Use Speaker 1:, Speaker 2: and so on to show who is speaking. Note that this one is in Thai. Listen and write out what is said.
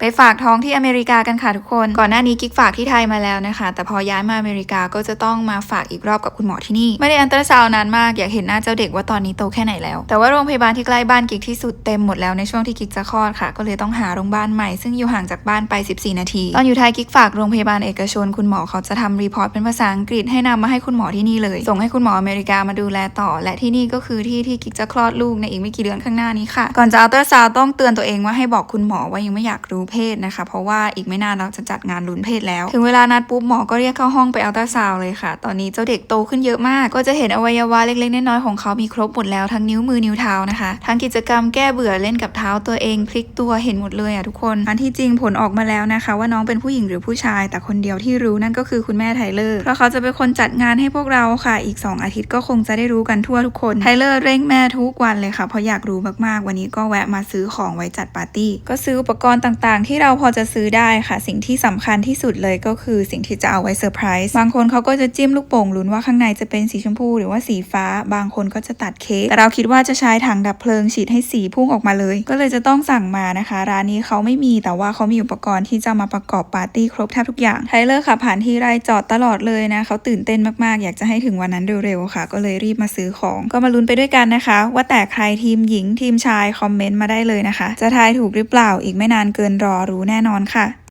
Speaker 1: ไปฝากท้องที่อเมริกากันค่ะทุกคน ก่อนหน้านี้กิ๊กฝากที่ไทยมาแล้วนะคะ แต่พอย้ายมาอเมริกาก็จะต้องมาฝากอีกรอบกับคุณหมอที่นี่ ไม่ได้อันตราซาวนานมากอยากเห็นหน้าเจ้าเด็กว่าตอนนี้โตแค่ไหนแล้ว แต่ว่าโรงพยาบาลที่ใกล้บ้านกิ๊กที่สุดเต็มหมดแล้วในช่วงที่กิ๊กจะคลอดค่ะ ก็เลยต้องหาโรงพยาบาลใหม่ซึ่งอยู่ห่างจากบ้านไป 14 นาที ตอนอยู่ไทยกิ๊กฝากโรงพยาบาลเอกชน คุณหมอเขาจะทำรีพอร์ตเป็นภาษาอังกฤษให้นำมาให้คุณหมอที่นี่เลย ส่งให้คุณหมออเมริกามาดูแลต่อ และที่นี่ก็คือที่ที่กิ๊กจะคลอดลูกในอีกไม่กี่เดือนข้างหน้านี้ค่ะก่อนจะอัลตราซาวต้องเตือนตัวเองว่าให้บอกคุณหมอว่ายังไม่อยากรู้เพศนะคะ เพราะว่าอีกไม่นานเราจะจัดงานลุ้นเพศแล้ว ถึงเวลานัดปุ๊บหมอก็เรียกเข้าห้องไปอัลตราซาวเลยค่ะ ตอนนี้เจ้าเด็กโตขึ้นเยอะมาก ก็จะเห็นอวัยวะเล็กๆน้อยๆของเขามีครบหมดแล้วทั้งนิ้วมือนิ้วเท้านะคะ ทั้งกิจกรรมแก้เบื่อเล่นกับเท้าตัวเองพลิกตัวเห็นหมดเลยอะทุกคนอันที่จริงผลออกมาแล้วนะคะ ว่าน้องเป็นผู้หญิงหรือผู้ชาย แต่คนเดียวที่รู้นั่นก็คือคุณแม่ไทเลอร์เพราะเขาจะเป็นคนจัดงานให้พวกเราค่ะ อีก 2 อาทิตย์ก็คงจะได้รู้กันทั่วทุกคนไทเลอร์เร่งแม่ทุกวันเลยค่ะเพราะอยากรู้มากๆ วันนี้ก็แวะมาซื้อของไว้จัดปาร์ตี้ ก็ซื้ออุปกรณ์ต่างๆที่เราพอจะซื้อได้ค่ะ สิ่งที่สำคัญที่สุดเลยก็คือสิ่งที่จะเอาไว้เซอร์ไพรส์บางคนเขาก็จะจิ้มลูกโป่งลุ้นว่าข้างในจะเป็นสีชมพูหรือว่าสีฟ้า บางคนก็จะตัดเค้กแต่เราคิดว่าจะใช้ถังดับเพลิงฉีดให้สีพุ่งออกมาเลย ก็เลยจะต้องสั่งมานะคะ ร้านนี้เขาไม่มีแต่ว่าเขามีอุปกรณ์ที่จะมาประกอบปาร์ตี้ครบแทบทุกอย่างไทเลอร์ขับผ่านที่ไรจอดตลอดเลยนะเขาตื่นเต้นมากๆ อยากจะให้ถึงวันนั้นเร็วๆค่ะ ก็เลยรีบมาซื้อของก็มาลุ้นไปด้วยกันนะคะ ว่าแต่ใครทีมหญิงทีมชายคอมเมนต์มาได้เลยนะคะ จะทายถูกหรือเปล่าอีกไม่นานเกินรอรู้แน่นอนค่ะ